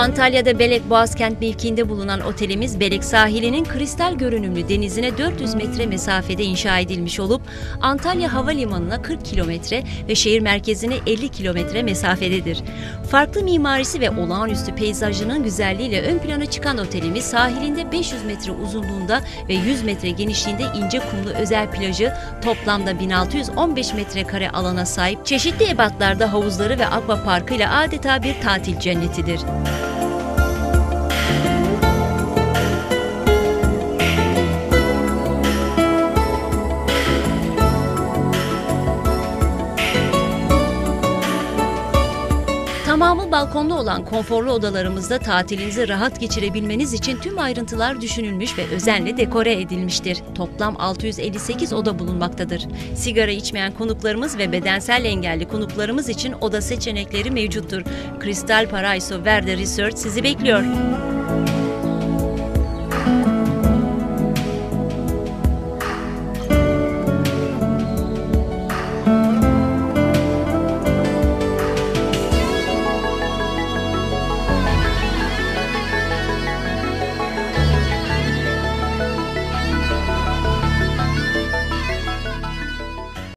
Antalya'da Belek Boğazkent mevkiinde bulunan otelimiz Belek sahilinin kristal görünümlü denizine 400 metre mesafede inşa edilmiş olup Antalya Havalimanı'na 40 kilometre ve şehir merkezine 50 kilometre mesafededir. Farklı mimarisi ve olağanüstü peyzajının güzelliğiyle ön plana çıkan otelimiz sahilinde 500 metre uzunluğunda ve 100 metre genişliğinde ince kumlu özel plajı toplamda 1615 metrekare alana sahip çeşitli ebatlarda havuzları ve akvaparkı ile adeta bir tatil cennetidir. Tamamı balkonlu olan konforlu odalarımızda tatilinizi rahat geçirebilmeniz için tüm ayrıntılar düşünülmüş ve özenle dekore edilmiştir. Toplam 658 oda bulunmaktadır. Sigara içmeyen konuklarımız ve bedensel engelli konuklarımız için oda seçenekleri mevcuttur. Crystal Paraiso Verde Resort sizi bekliyor.